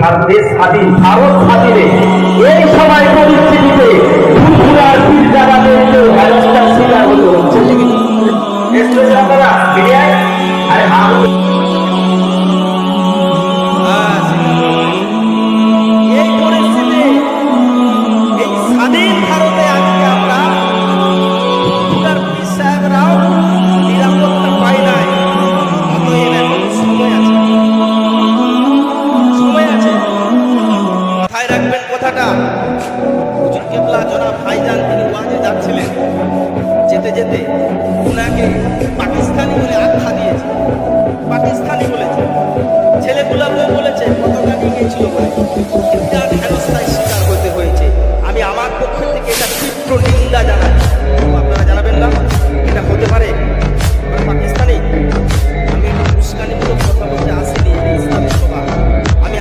ভারত দেশ স্বাধীন, ভারত স্বাধীনে। এই সময় পরিস্থিতিতে ফুরফুরার পীর জামাতের কেউ হেনস্থার শিকার হতে হচ্ছে আপনারা, মিডিয়ায়? কথাটা হুজুর কেবলা ভাইজান তিনি ওয়াজে যাচ্ছিলেন। যেতে যেতে ওনাকে পাকিস্তানি বলে আখ্যা দিয়েছে। পাকিস্তানি বলেছে। ছেলেগুলাকেও বলেছে কত